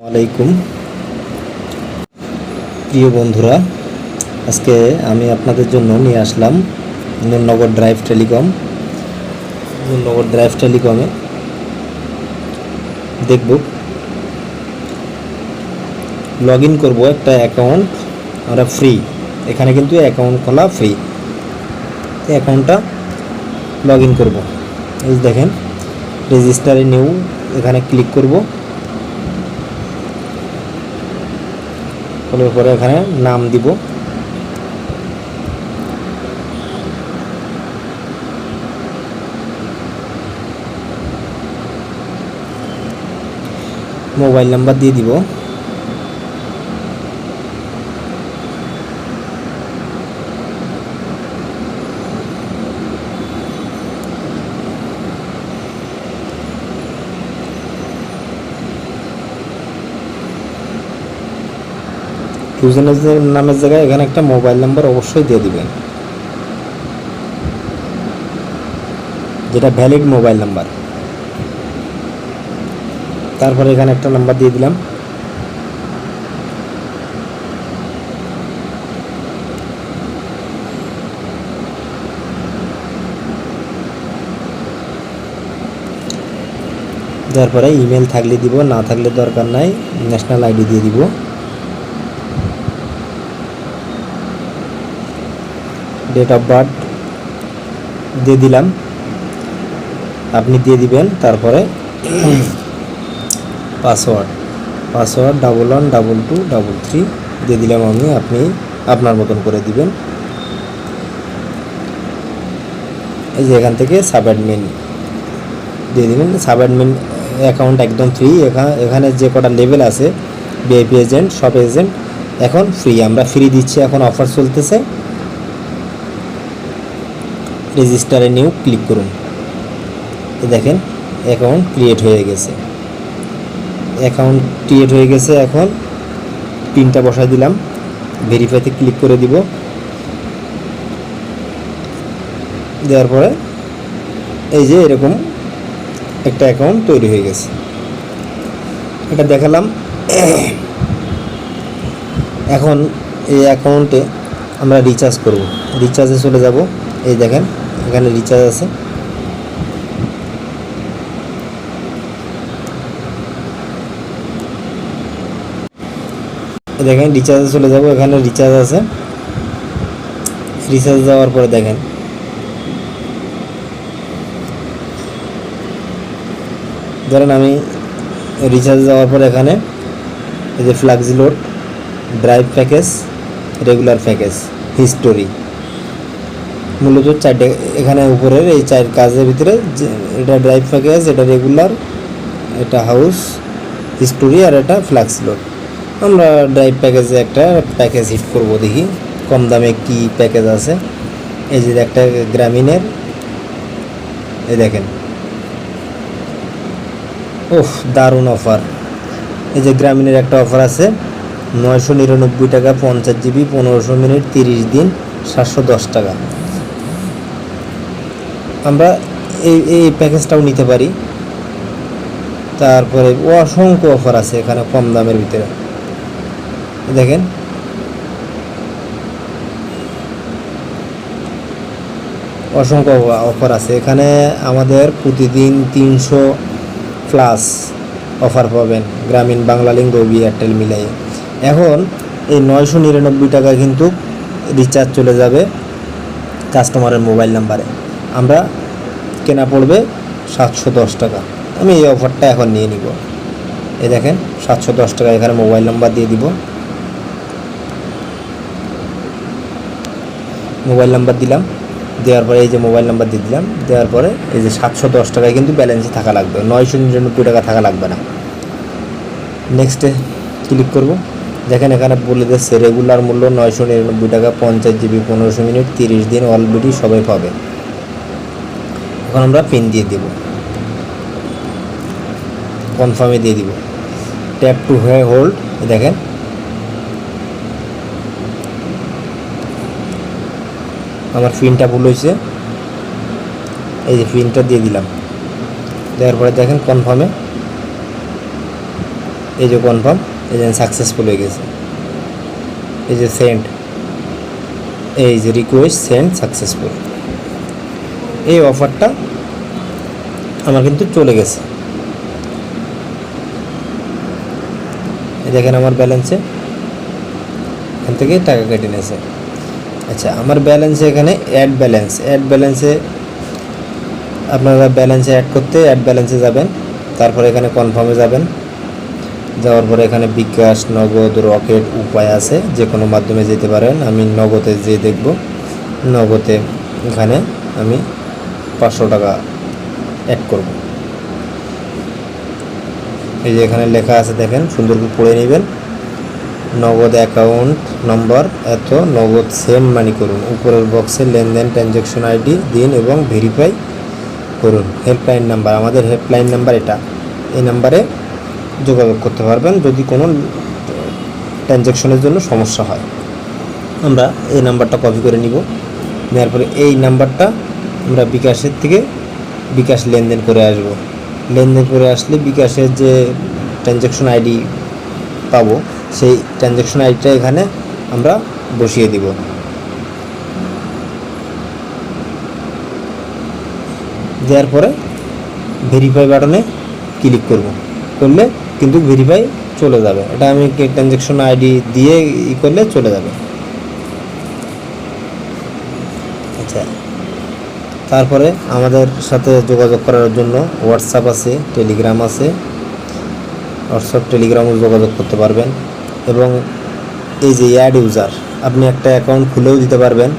আলাইকুম। প্রিয় বন্ধুরা, আজকে আমি আপনাদের জন্য নিয়ে আসলাম Nurnagar drive telecom. Nurnagar drive টেলিকমে দেখব লগ ইন করব একটা অ্যাকাউন্ট, আমরা ফ্রি। এখানে কিন্তু অ্যাকাউন্ট খোলা ফ্রি। অ্যাকাউন্টটা লগ ইন করব দেখেন, রেজিস্টারে নিউ, এখানে ক্লিক করব। করার পরে এখানে নাম দিব মোবাইল নাম্বার দিয়ে দিব ইউজারের নামের জায়গায় এখানে একটা মোবাইল নাম্বার অবশ্যই দিয়ে দিবেন। যেটা ভ্যালিড মোবাইল নাম্বার। তারপরে এখানে একটা নাম্বার দিয়ে দিলাম। দেওয়ার পরে ইমেল থাকলে দিব, না থাকলে দরকার নাই ন্যাশনাল আইডি দিয়ে দিব। ডেট অফ বার্থ দিয়ে দিলাম। আপনি দিয়ে দিবেন, তারপরে password password double one double two double three দিয়ে দিলাম আমি, আপনি আপনার মতন করে দিবেন। এই যে এখান থেকে সাব অ্যাডমিন দিয়ে দিবেন। সাব অ্যাডমিন অ্যাকাউন্ট একদম ফ্রি এখানে এখানে যে কটা লেভেল আছে বিআইপি এজেন্ট সব এজেন্ট এখন ফ্রি আমরা ফ্রি দিচ্ছি, এখন অফার চলতেছে। রেজিস্টারে নিউ ক্লিক করুন। দেখেন অ্যাকাউন্ট ক্রিয়েট হয়ে গেছে। অ্যাকাউন্ট ক্রিয়েট হয়ে গেছে এখন। পিনটা বসাই দিলাম। ভেরিফাইতে ক্লিক করে দিব। দেওয়ার পরে এই যে এরকম একটা অ্যাকাউন্ট তৈরি হয়ে গেছে। এটা দেখালাম। এখন এই অ্যাকাউন্টে আমরা রিচার্জ করব। রিচার্জে চলে যাব। এই দেখেন এখানে রিচার্জ আছে। দেখেন, রিচার্জে চলে যাব, এখানে রিচার্জ আছে। রিচার্জ যাওয়ার পরে দেখেন। ধরেন আমি রিচার্জ যাওয়ার পর এখানে এই যে flexi load, drive package, regular package, history. মূলত চারটে, এখানে উপরের এই চার কাজের ভিতরে এটা ড্রাইভ প্যাকেজ এটা রেগুলার এটা হাউস স্টোরি আর এটা ফ্লাক্স লোড আমরা ড্রাইভ প্যাকেজে একটা প্যাকেজ হিট করব দেখি, কম দামে কি প্যাকেজ আছে। এই যে একটা গ্রামীণের, এই দেখেন। ওহ দারুণ অফার এই যে গ্রামীণের একটা অফার আছে, নয়শো নিরানব্বই টাকা পঞ্চাশ জিবি পনেরোশো মিনিট, তিরিশ দিন, সাতশো দশ টাকা। আমরা এই এই প্যাকেজটাও নিতে পারি। তারপরে অসংখ্য অফার আছে এখানে কম দামের ভিতরে। দেখেন। অসংখ্য অফার আছে। এখানে আমাদের প্রতিদিন তিনশো প্লাস অফার পাবেন গ্রামীণ বাংলালিঙ্ক রবি এয়ারটেল মিলাই এখন এই নয়শো নিরানব্বই টাকা কিন্তু রিচার্জ চলে যাবে কাস্টমারের মোবাইল নাম্বারে আমরা কেনা পড়বে সাতশো দশ টাকা। আমি এই অফারটা এখন নিয়ে নিব। এই দেখেন, সাতশো দশ টাকা এখানে মোবাইল নাম্বার দিয়ে দিব। মোবাইল নাম্বার দিলাম। দেওয়ার পরে এই যে মোবাইল নাম্বার দিয়ে দিলাম। দেওয়ার পরে এই যে সাতশো দশ টাকায় কিন্তু ব্যালেন্সে থাকা লাগবে। নয়শো নিরানব্বই টাকা থাকা লাগবে না। নেক্সটে ক্লিক করব। দেখেন এখানে বলে দিচ্ছে রেগুলার মূল্য নয়শো নিরানব্বই টাকা, পঞ্চাশ জিবি পনেরোশো মিনিট, তিরিশ দিন অলরেডি সবাই পাবে। এখন আমরা পিন দিয়ে দেব। কনফার্মে দিয়ে দিব। ট্যাপ টু হয়ে হোল্ড দেখেন। আমার পিনটা ভুল হয়েছে। এই যে পিনটা দিয়ে দিলাম। দেওয়ার পরে দেখেন কনফার্মে এই যে কনফার্ম এই যে সাকসেসফুল হয়ে গেছে। এই যে সেন্ড এই যে রিকোয়েস্ট সেন্ড সাকসেসফুল এই অফারটা আমার কিন্তু চলে গেছে। দেখেন আমার ব্যালেন্সে এখান থেকে টাকা কেটে নিয়েছে। আচ্ছা আমার ব্যালেন্সে এখানে অ্যাড ব্যালেন্স অ্যাড ব্যালেন্সে আপনারা ব্যালেন্সে অ্যাড করতে অ্যাড ব্যালেন্সে যাবেন, তারপরে এখানে কনফার্মে যাবেন। যাওয়ার পরে এখানে বিকাশ, নগদ, রকেট উপায় আছে যে কোনো মাধ্যমে যেতে পারেন। আমি নগদে যেয়ে দেখব। নগদে এখানে আমি পাঁচশো টাকা অ্যাড করব। এই যে এখানে লেখা আছে দেখেন, সুন্দর করে পড়ে নেবেন। নগদ অ্যাকাউন্ট নম্বর এত, নগদ সেম মানি করুন। উপরের বক্সে লেনদেন ট্রানজ্যাকশন আইডি দিন এবং ভেরিফাই করুন। হেল্পলাইন নাম্বার আমাদের হেল্পলাইন নাম্বার এটা। এই নাম্বারে যোগাযোগ করতে পারবেন যদি কোনো ট্রানজ্যাকশনের জন্য সমস্যা হয়। আমরা এই নাম্বারটা কপি করে নিব। নেওয়ার পরে এই নাম্বারটা আমরা বিকাশের থেকে বিকাশ লেনদেন করে আসব। লেনদেন করে আসলে বিকাশের যে ট্রানজ্যাকশন আইডি পাবো, সেই ট্রানজ্যাকশন আইডিটা এখানে আমরা বসিয়ে দিব। দেওয়ার পরে ভেরিফাই বাটনে ক্লিক করব। করলে কিন্তু ভেরিফাই চলে যাবে। এটা আমি ট্রানজ্যাকশন আইডি দিয়ে ই করলে চলে যাবে। আচ্ছা। তারপরে আমাদের সাথে যোগাযোগ করার জন্য হোয়াটসঅ্যাপ আছে টেলিগ্রাম আছে। হোয়াটসঅ্যাপ টেলিগ্রামও যোগাযোগ করতে পারবেন। এবং এই যে অ্যাড ইউজার আপনি একটা অ্যাকাউন্ট খুলেও দিতে পারবেন।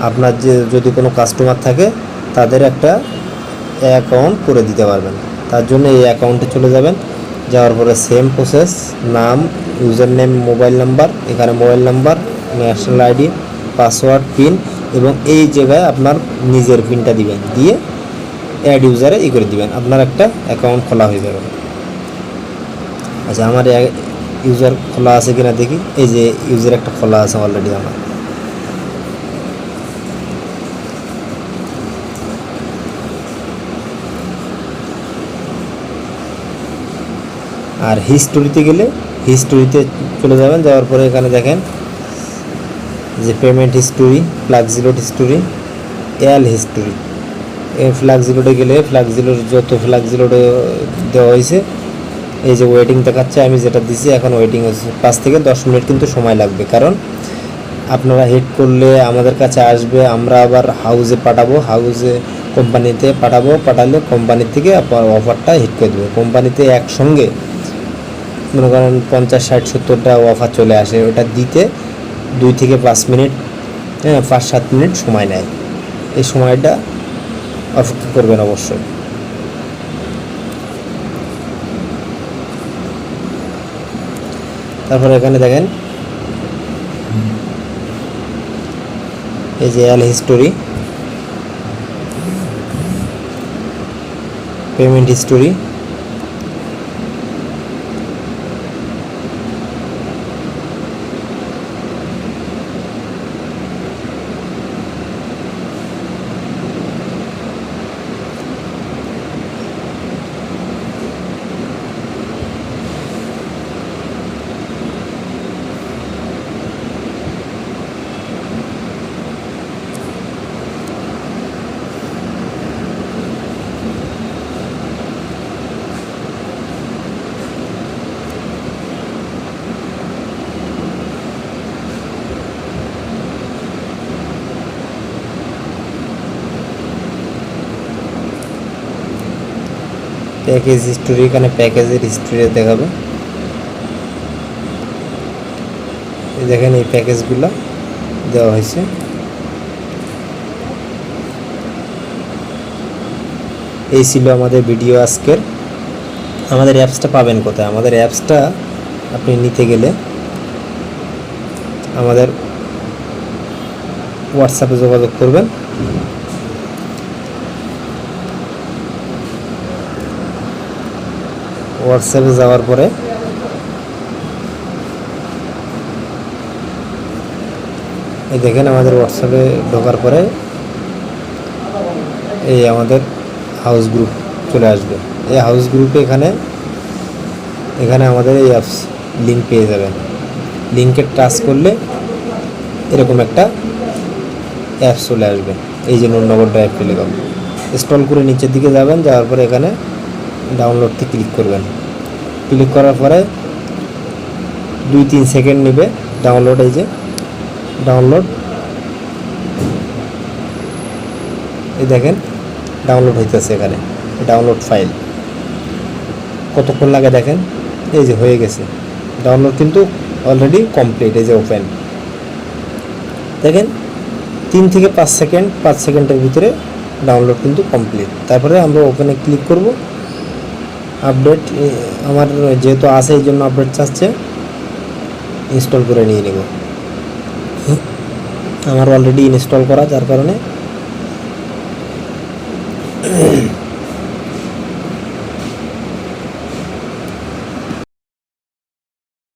আপনার যে যদি কোনো কাস্টমার থাকে, তাদের একটা অ্যাকাউন্ট করে দিতে পারবেন। তার জন্য এই অ্যাকাউন্টে চলে যাবেন। যাওয়ার পরে সেম প্রসেস নাম ইউজার নেম মোবাইল নাম্বার এখানে mobile number national ID password pin এবং এই জায়গায় আপনার নিজের পিনটা দিবেন। দিয়ে অ্যাড ইউজারে ই করে দিবেন। আপনার একটা অ্যাকাউন্ট খোলা হয়ে যাবে। আচ্ছা আমার ইউজার খোলা আছে কিনা দেখি। এই যে ইউজার একটা খোলা আছে অলরেডি আমার। আর হিস্টোরিতে গেলে হিস্টোরিতে চলে যাবেন। যাওয়ার পরে এখানে দেখেন যে payment history flexi load history L history এই ফ্লাক্সিলোডে গেলে ফ্লাক্সিলোড যত ফ্লাক্সিলোড দেওয়া হয়েছে, এই যে ওয়েটিং দেখাচ্ছে, আমি যেটা দিছি, এখন ওয়েটিং হচ্ছে। পাঁচ থেকে দশ মিনিট কিন্তু সময় লাগবে, কারণ আপনারা হিট করলে আমাদের কাছে আসবে, আমরা আবার হাউসে পাঠাবো হাউসে কোম্পানিতে পাঠাবো, পাঠালে কোম্পানি থেকে আপনার অফারটা হিট করে দেবে। কোম্পানিতে একসঙ্গে মনে করেন পঞ্চাশ, ষাট, সত্তরটা অফার চলে আসে, ওটা দিতে দুই থেকে পাঁচ মিনিট হ্যাঁ পাঁচ সাত মিনিট সময় নেয়। এই সময়টা অপেক্ষা করবেন অবশ্যই। তারপরে এখানে দেখেন, এই যে L history payment history package history এখানে প্যাকেজের হিস্টোরি দেখাবে। দেখেন এই প্যাকেজগুলো দেওয়া হয়েছে। এই ছিল আমাদের ভিডিও আজকের। আমাদের অ্যাপসটা পাবেন কোথায়? আমাদের অ্যাপসটা আপনি নিতে গেলে আমাদের হোয়াটসঅ্যাপে যোগাযোগ করবেন। হোয়াটসঅ্যাপে যাওয়ার পরে এই দেখেন আমাদের হোয়াটসঅ্যাপে ঢোকার পরে এই আমাদের হাউস গ্রুপ চলে আসবে। এই হাউস গ্রুপে এখানে এখানে আমাদের এই অ্যাপস লিঙ্ক পেয়ে যাবেন। লিঙ্কে টাচ করলে এরকম একটা অ্যাপস চলে আসবে। এই যে নুরনগর ড্রাইভ টেলিকম ইনস্টল করে নিচের দিকে যাবেন, যাওয়ার পরে এখানে ডাউনলোডতে ক্লিক করবেন। ক্লিক করার পরে দুই তিন সেকেন্ড নেবে ডাউনলোড এই যে ডাউনলোড এই দেখেন ডাউনলোড হইতেছে এখানে ডাউনলোড ফাইল কতক্ষণ লাগে দেখেন? এই যে হয়ে গেছে। ডাউনলোড কিন্তু অলরেডি কমপ্লিট এই যে ওপেন দেখেন, তিন থেকে পাঁচ সেকেন্ড পাঁচ সেকেন্ডের ভিতরে ডাউনলোড কিন্তু কমপ্লিট তারপরে আমরা ওপেনে ক্লিক করব। আপডেট আমার যেহেতু আছে, এই জন্য আপডেট চাচ্ছে। ইনস্টল করে নিয়ে নেব। আমার অলরেডি ইনস্টল করা, যার কারণে